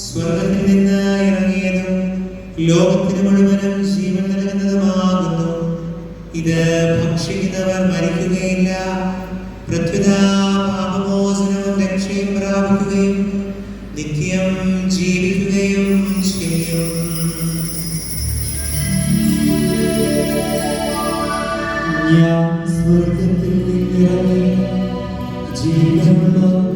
സ്വർഗത്തിൽ നിന്ന് ഇറങ്ങിയതും ലോകത്തിന് മുഴുവനും ജീവൻ നൽകുന്നതുമാകുന്നു. ഇത് ഭക്ഷിക്കുന്നവർ മരിക്കുകയില്ല. പൃഥ്വിതാപമോചനവും രക്ഷയും പ്രാപിക്കുകയും നിത്യം ജീവിക്കുകയും ചെയ്യും. ഞാൻ സ്വർഗത്തിൽ നിന്നിറങ്ങി ജീവനുള്ള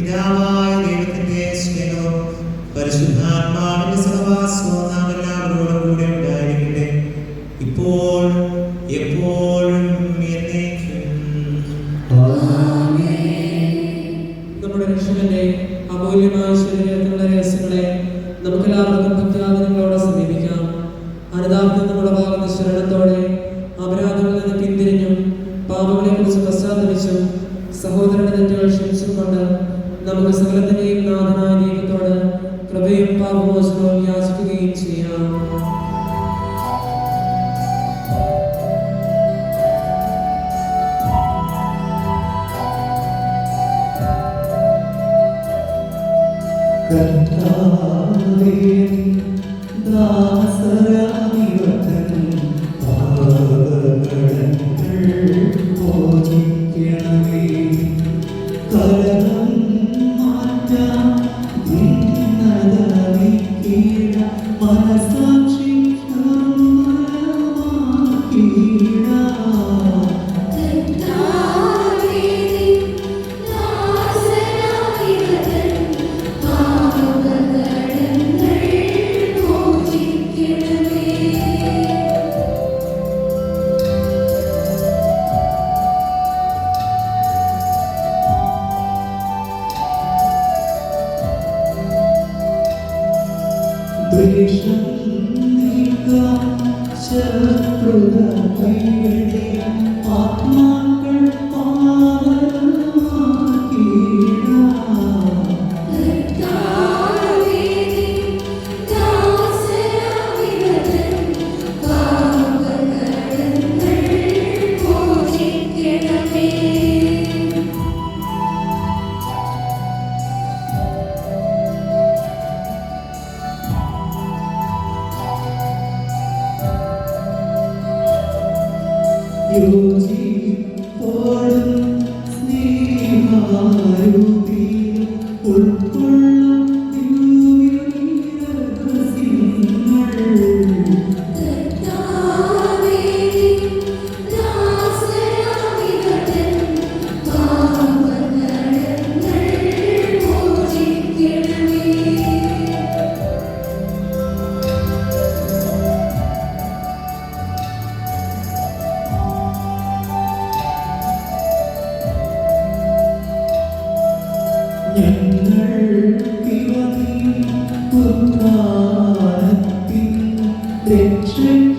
പിതാവായ ദൈവത്തിന്റെ സ്നേഹവും പരിശുദ്ധാത്മാവിന്റെ സഹവാസവും നാം എല്ലാവരോടും കൂടെ ഉണ്ടായിരിക്കട്ടെ. ഇപ്പോൾ എപ്പോഴും നമ്മുടെ രക്ഷകന്റെ അമൂല്യമായ ശരീരത്തിലുള്ള രഹസ്യങ്ങളെ നമുക്കെല്ലാവർക്കും ഭക്താദനങ്ങളോടെ സമീപിക്കാം. അനുദാർത്ഥം നമ്മുടെ ഭാഗത്ത് ശരണത്തോടെ അപരാധങ്ങളിൽ നിന്ന് പിന്തിരിഞ്ഞും പാപങ്ങളെ കുറിച്ച് പശ്ചാത്തലിച്ചും സഹോദരന്റെ തെറ്റുകൾ ക്ഷമിച്ചും കൊണ്ട് നമുക്ക് സകലത്തിനെയും നാഥനായ ദൈവത്തോട് കൃപയും പാപമോചനവും യാചിക്കുകയും ചെയ്യാം. കർത്താവേ, ദാസരാമിവതൻ ദ്വേഷം യോജിപ്പോടും സ്നേഹാരൂപിയിൽ ഉൾക്കൊള്ളും ഞങ്ങൾക്കിവ you.